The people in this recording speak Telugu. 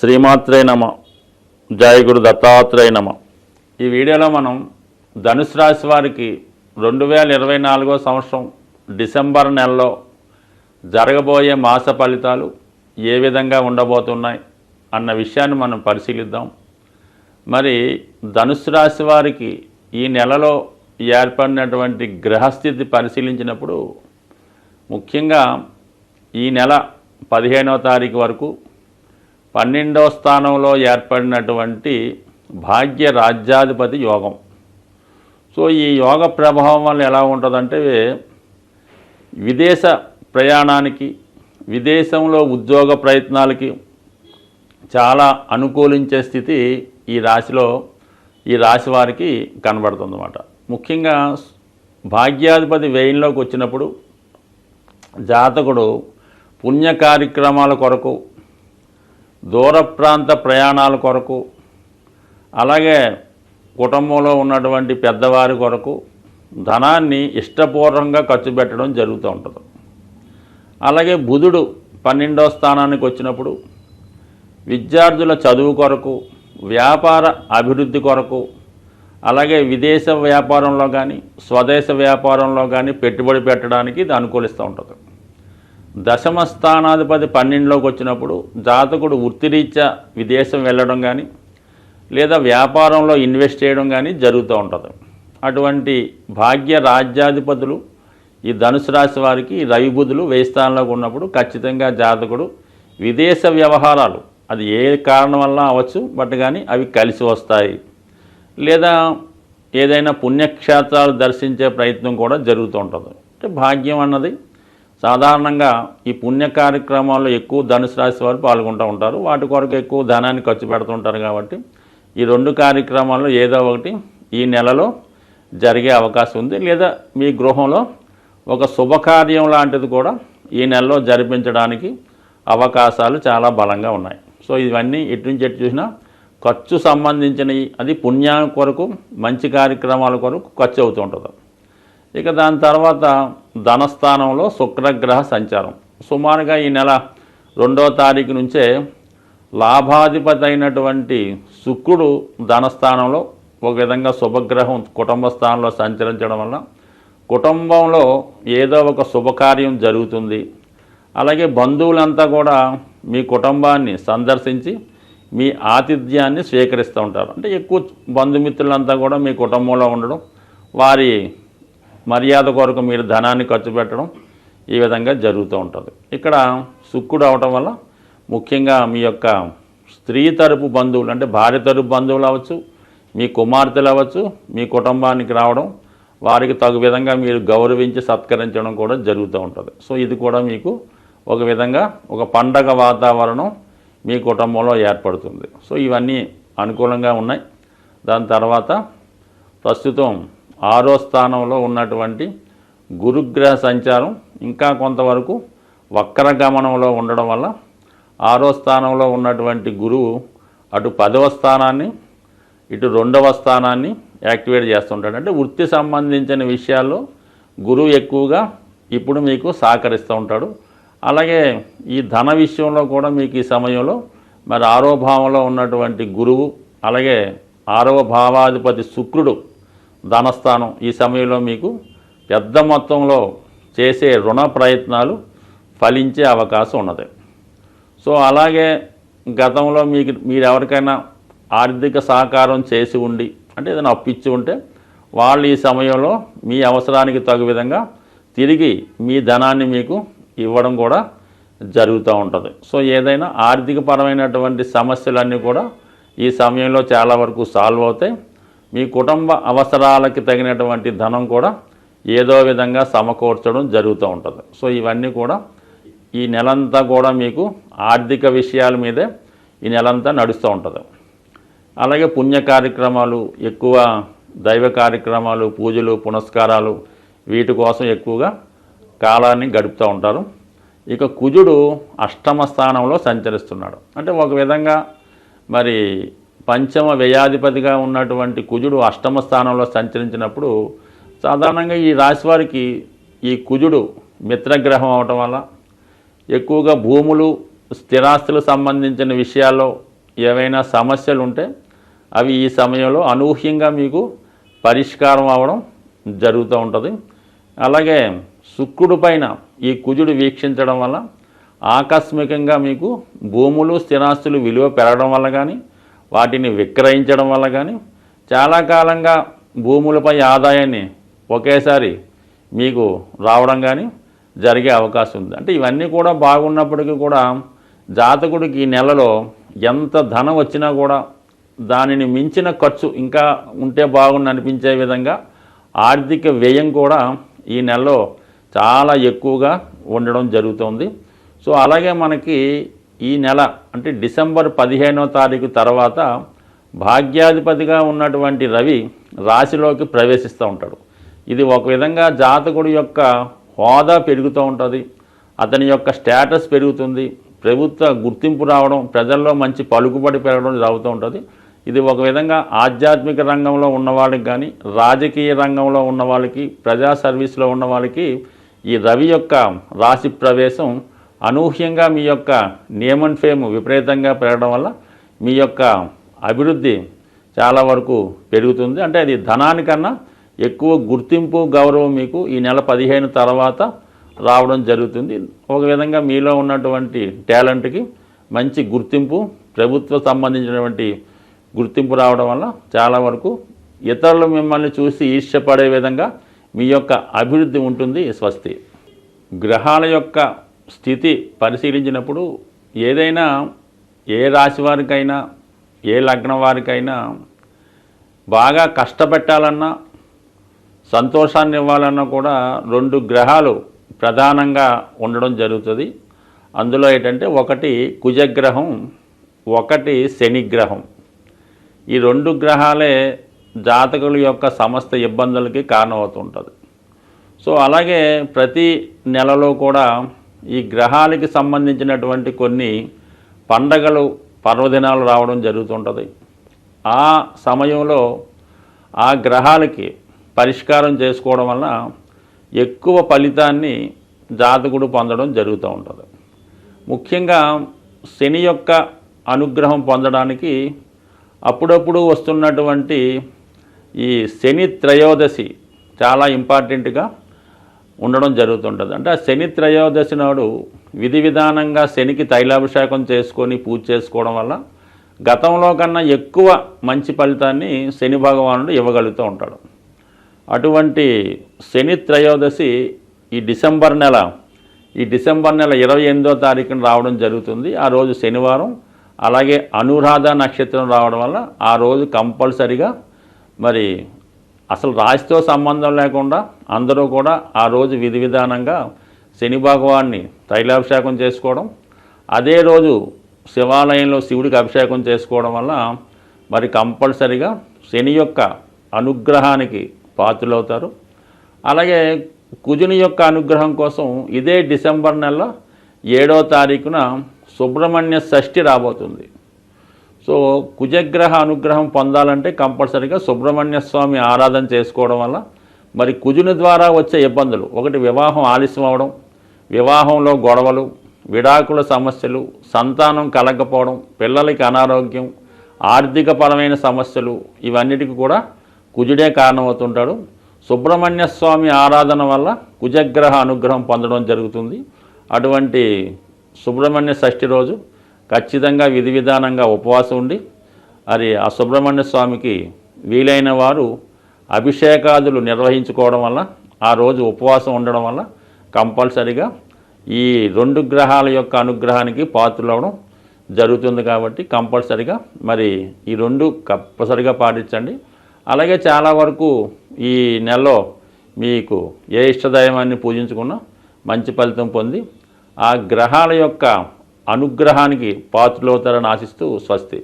శ్రీమాత్రే నమ. జయ గురు దత్తాత్రేయ నమ. ఈ వీడియోలో మనం ధనుసు రాశి వారికి రెండు వేల ఇరవై నాలుగో సంవత్సరం డిసెంబర్ నెలలో జరగబోయే మాస ఫలితాలు ఏ విధంగా ఉండబోతున్నాయి అన్న విషయాన్ని మనం పరిశీలిద్దాం. మరి ధనుసు రాశి వారికి ఈ నెలలో ఏర్పడినటువంటి గ్రహస్థితి పరిశీలించినప్పుడు ముఖ్యంగా ఈ నెల పదిహేనవ తారీఖు వరకు పన్నెండవ స్థానంలో ఏర్పడినటువంటి భాగ్య రాజ్యాధిపతి యోగం. సో ఈ యోగ ప్రభావం వల్ల ఎలా ఉంటుందంటే విదేశ ప్రయాణానికి విదేశంలో ఉద్యోగ ప్రయత్నాలకి చాలా అనుకూలించే స్థితి ఈ రాశిలో ఈ రాశి వారికి కనబడుతుందన్నమాట. ముఖ్యంగా భాగ్యాధిపతి వ్యయంలోకి వచ్చినప్పుడు జాతకుడు పుణ్య కార్యక్రమాల కొరకు దూర ప్రాంత ప్రయాణాల కొరకు అలాగే కుటుంబంలో ఉన్నటువంటి పెద్దవారి కొరకు ధనాన్ని ఇష్టపూర్వకంగా ఖర్చు పెట్టడం జరుగుతూ ఉంటుంది. అలాగే బుధుడు పన్నెండవ స్థానానికి వచ్చినప్పుడు విద్యార్థుల చదువు కొరకు వ్యాపార అభివృద్ధి కొరకు అలాగే విదేశ వ్యాపారంలో కానీ స్వదేశ వ్యాపారంలో కానీ పెట్టుబడి పెట్టడానికి ఇది అనుకూలిస్తూ ఉంటుంది. దశమ స్థానాధిపతి పన్నెండులోకి వచ్చినప్పుడు జాతకుడు వృత్తిరీత్యా విదేశం వెళ్ళడం కానీ లేదా వ్యాపారంలో ఇన్వెస్ట్ చేయడం కానీ జరుగుతూ ఉంటుంది. అటువంటి భాగ్య రాజ్యాధిపతులు ఈ ధనుసు రాశి వారికి రవిబుధులు వేయి స్థానంలోకి ఉన్నప్పుడు ఖచ్చితంగా జాతకుడు విదేశ వ్యవహారాలు అది ఏ కారణం వల్ల అవ్వచ్చు బట్ కానీ అవి కలిసి వస్తాయి. లేదా ఏదైనా పుణ్యక్షేత్రాలు దర్శించే ప్రయత్నం కూడా జరుగుతూ ఉంటుంది. అంటే భాగ్యం అన్నది సాధారణంగా ఈ పుణ్య కార్యక్రమాల్లో ఎక్కువ ధనుసు రాశి వారు పాల్గొంటూ ఉంటారు. వాటి కొరకు ఎక్కువ ధనాన్ని ఖర్చు పెడుతుంటారు కాబట్టి ఈ రెండు కార్యక్రమాల్లో ఏదో ఒకటి ఈ నెలలో జరిగే అవకాశం ఉంది. లేదా మీ గృహంలో ఒక శుభకార్యం లాంటిది కూడా ఈ నెలలో జరిపించడానికి అవకాశాలు చాలా బలంగా ఉన్నాయి. సో ఇవన్నీ ఎటు నుంచి ఎటు చూసినా ఖర్చు సంబంధించినవి అది పుణ్యా కొరకు మంచి కార్యక్రమాల కొరకు ఖర్చు అవుతూ ఉంటుంది. ఇక దాని తర్వాత ధనస్థానంలో శుక్రగ్రహ సంచారం. సుమారుగా ఈ నెల రెండో తారీఖు నుంచే లాభాధిపతి అయినటువంటి శుక్రుడు ధనస్థానంలో ఒక విధంగా శుభగ్రహం కుటుంబ స్థానంలో సంచరించడం వల్ల కుటుంబంలో ఏదో ఒక శుభకార్యం జరుగుతుంది. అలాగే బంధువులంతా కూడా మీ కుటుంబాన్ని సందర్శించి మీ ఆతిథ్యాన్ని స్వీకరిస్తూ ఉంటారు. అంటే ఎక్కువ బంధుమిత్రులంతా కూడా మీ కుటుంబంలో ఉండడం వారి మర్యాద కొరకు మీరు ధనాన్ని ఖర్చు పెట్టడం ఈ విధంగా జరుగుతూ ఉంటుంది. ఇక్కడ శుక్కుడు అవటం వల్ల ముఖ్యంగా మీ యొక్క స్త్రీ తరపు బంధువులు అంటే భార్య తరపు బంధువులు అవ్వచ్చు మీ కుమార్తెలు అవ్వచ్చు మీ కుటుంబానికి రావడం వారికి తగు విధంగా మీరు గౌరవించి సత్కరించడం కూడా జరుగుతూ ఉంటుంది. సో ఇది కూడా మీకు ఒక విధంగా ఒక పండగ వాతావరణం మీ కుటుంబంలో ఏర్పడుతుంది. సో ఇవన్నీ అనుకూలంగా ఉన్నాయి. దాని తర్వాత ప్రస్తుతం ఆరో స్థానంలో ఉన్నటువంటి గురుగ్రహ సంచారం ఇంకా కొంతవరకు వక్రగమనంలో ఉండడం వల్ల ఆరో స్థానంలో ఉన్నటువంటి గురువు అటు పదవ స్థానాన్ని ఇటు రెండవ స్థానాన్ని యాక్టివేట్ చేస్తుంటాడు. అంటే వృత్తి సంబంధించిన విషయాల్లో గురువు ఎక్కువగా ఇప్పుడు మీకు సహకరిస్తూ ఉంటాడు. అలాగే ఈ ధన విషయంలో కూడా మీకు ఈ సమయంలో మరి ఆరో భావంలో ఉన్నటువంటి గురువు అలాగే ఆరవ భావాధిపతి శుక్రుడు ధనస్థానం. ఈ సమయంలో మీకు పెద్ద మొత్తంలో చేసే రుణ ప్రయత్నాలు ఫలించే అవకాశం ఉన్నది. సో అలాగే గతంలో మీకు మీరు ఎవరికైనా ఆర్థిక సహకారం చేసి ఉండి అంటే ఏదైనా అప్పిచ్చి ఉంటే వాళ్ళు ఈ సమయంలో మీ అవసరానికి తగు విధంగా తిరిగి మీ ధనాన్ని మీకు ఇవ్వడం కూడా జరుగుతూ ఉంటుంది. సో ఏదైనా ఆర్థిక పరమైనటువంటి సమస్యలన్నీ కూడా ఈ సమయంలో చాలా వరకు సాల్వ్ అవుతాయి. మీ కుటుంబ అవసరాలకి తగినటువంటి ధనం కూడా ఏదో విధంగా సమకూర్చడం జరుగుతూ ఉంటుంది. సో ఇవన్నీ కూడా ఈ నెలంతా కూడా మీకు ఆర్థిక విషయాల మీదే ఈ నెలంతా నడుస్తూ ఉంటుంది. అలాగే పుణ్య కార్యక్రమాలు ఎక్కువ దైవ కార్యక్రమాలు పూజలు పునస్కారాలు వీటి కోసం ఎక్కువగా కాలాన్ని గడుపుతూ ఉంటారు. ఇక కుజుడు అష్టమ స్థానంలో సంచరిస్తున్నాడు. అంటే ఒక విధంగా మరి పంచమ వ్యయాధిపతిగా ఉన్నటువంటి కుజుడు అష్టమ స్థానంలో సంచరించినప్పుడు సాధారణంగా ఈ రాశి వారికి ఈ కుజుడు మిత్రగ్రహం అవటం వల్ల ఎక్కువగా భూములు స్థిరాస్తులకు సంబంధించిన విషయాల్లో ఏవైనా సమస్యలు ఉంటే అవి ఈ సమయంలో అనూహ్యంగా మీకు పరిష్కారం అవ్వడం జరుగుతూ ఉంటుంది. అలాగే శుక్రుడు పైన ఈ కుజుడు వీక్షించడం వల్ల ఆకస్మికంగా మీకు భూములు స్థిరాస్తులు విలువ పెరగడం వల్ల కానీ వాటిని విక్రయించడం వల్ల కానీ చాలా కాలంగా భూములపై ఆదాయాన్ని ఒకేసారి మీకు రావడం కానీ జరిగే అవకాశం ఉంది. అంటే ఇవన్నీ కూడా బాగున్నప్పటికీ కూడా జాతకుడికి ఈ నెలలో ఎంత ధనం వచ్చినా కూడా దానిని మించిన ఖర్చు ఇంకా ఉంటే బాగుంది అనిపించే విధంగా ఆర్థిక వ్యయం కూడా ఈ నెలలో చాలా ఎక్కువగా ఉండడం జరుగుతుంది. సో అలాగే మనకి ఈ నెల అంటే డిసెంబర్ పదిహేనో తారీఖు తర్వాత భాగ్యాధిపతిగా ఉన్నటువంటి రవి రాశిలోకి ప్రవేశిస్తూ ఉంటాడు. ఇది ఒక విధంగా జాతకుడి యొక్క హోదా పెరుగుతూ ఉంటుంది అతని యొక్క స్టేటస్ పెరుగుతుంది ప్రభుత్వ గుర్తింపు రావడం ప్రజల్లో మంచి పలుకుబడి పెరగడం జరుగుతూ ఉంటుంది. ఇది ఒక విధంగా ఆధ్యాత్మిక రంగంలో ఉన్న వాళ్ళకి కానీ రాజకీయ రంగంలో ఉన్న వాళ్ళకి ప్రజా సర్వీస్లో ఉన్న వాళ్ళకి ఈ రవి యొక్క రాశి ప్రవేశం అనూహ్యంగా మీ యొక్క నియమన్ ఫేమ్ విపరీతంగా పెరగడం వల్ల మీ యొక్క అభివృద్ధి చాలా వరకు పెరుగుతుంది. అంటే అది ధనానికన్నా ఎక్కువ గుర్తింపు గౌరవం మీకు ఈ నెల పదిహేను తర్వాత రావడం జరుగుతుంది. ఒక విధంగా మీలో ఉన్నటువంటి టాలెంట్కి మంచి గుర్తింపు ప్రభుత్వ సంబంధించినటువంటి గుర్తింపు రావడం వల్ల చాలా వరకు ఇతరులు మిమ్మల్ని చూసి ఈర్ష్యపడే విధంగా మీ యొక్క అభివృద్ధి ఉంటుంది స్వస్తి. గ్రహాల యొక్క స్థితి పరిశీలించినప్పుడు ఏదైనా ఏ రాశి వారికైనా ఏ లగ్నం వారికైనా బాగా కష్టపెట్టాలన్నా సంతోషాన్ని ఇవ్వాలన్నా కూడా రెండు గ్రహాలు ప్రధానంగా ఉండడం జరుగుతుంది. అందులో ఏంటంటే ఒకటి కుజగ్రహం ఒకటి శనిగ్రహం. ఈ రెండు గ్రహాలే జాతకుల యొక్క సమస్త ఇబ్బందులకి కారణమవుతుంటుంది. సో అలాగే ప్రతి నెలలో కూడా ఈ గ్రహాలకి సంబంధించినటువంటి కొన్ని పండగలు పర్వదినాలు రావడం జరుగుతుంటుంది. ఆ సమయంలో ఆ గ్రహాలకి పరిష్కారం చేసుకోవడం వల్ల ఎక్కువ ఫలితాన్ని జాతకుడు పొందడం జరుగుతూ ఉంటుంది. ముఖ్యంగా శని యొక్క అనుగ్రహం పొందడానికి అప్పుడప్పుడు వస్తున్నటువంటి ఈ శని త్రయోదశి చాలా ఇంపార్టెంట్గా ఉండడం జరుగుతుంటుంది. అంటే ఆ శని త్రయోదశి నాడు విధి విధానంగా శనికి తైలాభిషేకం చేసుకొని పూజ చేసుకోవడం వల్ల గతంలో కన్నా ఎక్కువ మంచి ఫలితాన్ని శని భగవానుడు ఇవ్వగలుగుతూ ఉంటాడు. అటువంటి శని త్రయోదశి ఈ డిసెంబర్ నెల ఈ డిసెంబర్ నెల ఇరవై ఎనిమిదో తారీఖున రావడం జరుగుతుంది. ఆ రోజు శనివారం అలాగే అనురాధ నక్షత్రం రావడం వల్ల ఆ రోజు కంపల్సరిగా మరి అసలు రాశితో సంబంధం లేకుండా అందరూ కూడా ఆ రోజు విధి విధానంగా శని భగవాన్ని తైలాభిషేకం చేసుకోవడం అదే రోజు శివాలయంలో శివుడికి అభిషేకం చేసుకోవడం వల్ల మరి కంపల్సరిగా శని యొక్క అనుగ్రహానికి పాత్రులవుతారు. అలాగే కుజుని యొక్క అనుగ్రహం కోసం ఇదే డిసెంబర్ నెల ఏడో తారీఖున సుబ్రహ్మణ్య షష్ఠి రాబోతుంది. సో కుజగ్రహ అనుగ్రహం పొందాలంటే కంపల్సరీగా సుబ్రహ్మణ్య స్వామి ఆరాధన చేసుకోవడం వల్ల మరి కుజుని ద్వారా వచ్చే ఇబ్బందులు. ఒకటి వివాహం ఆలస్యం అవడం వివాహంలో గొడవలు విడాకుల సమస్యలు సంతానం కలగకపోవడం పిల్లలకి అనారోగ్యం ఆర్థికపరమైన సమస్యలు ఇవన్నిటికీ కూడా కుజుడే కారణమవుతుంటాడు. సుబ్రహ్మణ్య స్వామి ఆరాధన వల్ల కుజగ్రహ అనుగ్రహం పొందడం జరుగుతుంది. అటువంటి సుబ్రహ్మణ్య షష్ఠి రోజు ఖచ్చితంగా విధి విధానంగా ఉపవాసం ఉండి అది ఆ సుబ్రహ్మణ్య స్వామికి వీలైన వారు అభిషేకాదులు నిర్వహించుకోవడం వల్ల ఆ రోజు ఉపవాసం ఉండడం వల్ల కంపల్సరిగా ఈ రెండు గ్రహాల యొక్క అనుగ్రహానికి పాత్రలవడం జరుగుతుంది కాబట్టి కంపల్సరిగా మరి ఈ రెండు కంపల్సరిగా పాటించండి. అలాగే చాలా వరకు ఈ నెలలో మీకు ఏ ఇష్టదైవాన్ని పూజించుకున్నా మంచి ఫలితం పొంది ఆ గ్రహాల యొక్క అనుగ్రహానికి పాత్రలవుతారని ఆశిస్తూ స్వస్తి.